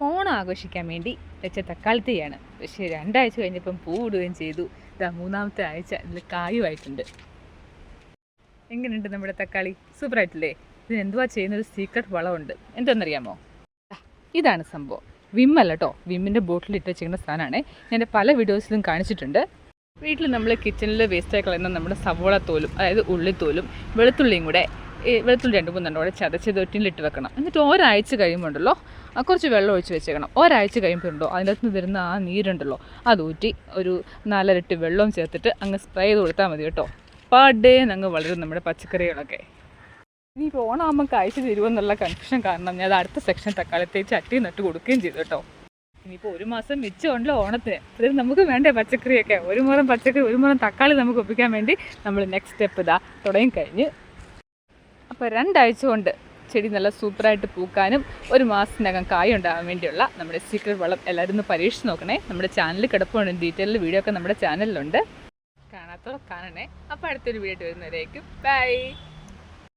ഓണം ആഘോഷിക്കാൻ വേണ്ടി വെച്ച തക്കാളി തൈയാണ് പക്ഷേ രണ്ടാഴ്ച കഴിഞ്ഞപ്പം പൂവിടുകയും ചെയ്തു. ഇതാ മൂന്നാമത്തെ ആഴ്ച. ഇതിൽ കായുമായിട്ടുണ്ട്. എങ്ങനെയുണ്ട് നമ്മുടെ തക്കാളി? സൂപ്പറായിട്ടില്ലേ? ഇതിന് എന്തുവാ ചെയ്യുന്നൊരു സീക്രട്ട് വളമുണ്ട്. എന്തെന്നറിയാമോ ഇതാണ് സംഭവം. വിമ്മല്ല കേട്ടോ വിമ്മിന്റെ ബോട്ടിൽ ഇട്ട് വെച്ചിരിക്കുന്ന സാധനമാണ്. ഞാൻ പല വീഡിയോസിലും കാണിച്ചിട്ടുണ്ട്. വീട്ടിൽ നമ്മൾ കിച്ചണിൽ വേസ്റ്റായി കളയുന്ന നമ്മുടെ സവോള തോലും അതായത് ഉള്ളിത്തോലും വെളുത്തുള്ളിയും കൂടെ വെളുത്തുള്ളി രണ്ട് മൂന്നെണ്ണം കൂടെ ചതച്ച് ഇട്ട് വെക്കണം. എന്നിട്ട് ഒരാഴ്ച കഴിയുമ്പോണ്ടല്ലോ കുറച്ച് വെള്ളം ഒഴിച്ച് വെച്ചേക്കണം. ഒരാഴ്ച കഴിയുമ്പോഴുണ്ടോ അതിന്റെ അകത്ത് നിന്ന് വരുന്ന ആ നീരുണ്ടല്ലോ അത് ഊറ്റി ഒരു നാലരട്ടി വെള്ളവും ചേർത്തിട്ട് അങ്ങ് സ്പ്രേ ചെയ്ത് കൊടുത്താൽ മതി കേട്ടോ. പാടേ അങ്ങ് വളരും നമ്മുടെ പച്ചക്കറികളൊക്കെ. ഇനി ഇപ്പോൾ ഓണാകുമ്പോൾ കാഴ്ച തരുമെന്നുള്ള കൺഫ്യൂഷൻ കാരണം ഞാൻ അടുത്ത സെക്ഷൻ തക്കാളത്തെ ചട്ടി നട്ട് കൊടുക്കുകയും ചെയ്തു കേട്ടോ. ഇനിയിപ്പോൾ ഒരു മാസം മിച്ചമുണ്ടല്ലോ ഓണത്തിന്. അതായത് നമുക്ക് വേണ്ടേ പച്ചക്കറിയൊക്കെ? ഒരു മുറം പച്ചക്കറി ഒരു മുറം തക്കാളി നമുക്ക് ഒപ്പിക്കാൻ വേണ്ടി നമ്മൾ നെക്സ്റ്റ് സ്റ്റെപ്പ് ഇതാ തുടങ്ങി കഴിഞ്ഞ് അപ്പോൾ രണ്ടാഴ്ച കൊണ്ട് ചെടി നല്ല സൂപ്പറായിട്ട് പൂക്കാനും ഒരു മാസത്തിനകം കായ ഉണ്ടാകാൻ വേണ്ടിയുള്ള നമ്മുടെ സീക്രട്ട് വളം എല്ലാവരും ഒന്ന് പരീക്ഷിച്ച് നോക്കണേ. നമ്മുടെ ചാനൽ കിടപ്പുണ്ട്. ഡീറ്റെയിൽ വീഡിയോ ഒക്കെ നമ്മുടെ ചാനലിലുണ്ട് കാണാത്തവർ കാണണേ. അപ്പോൾ അടുത്തൊരു വീഡിയോ വരുന്നവരേക്കും. ബൈ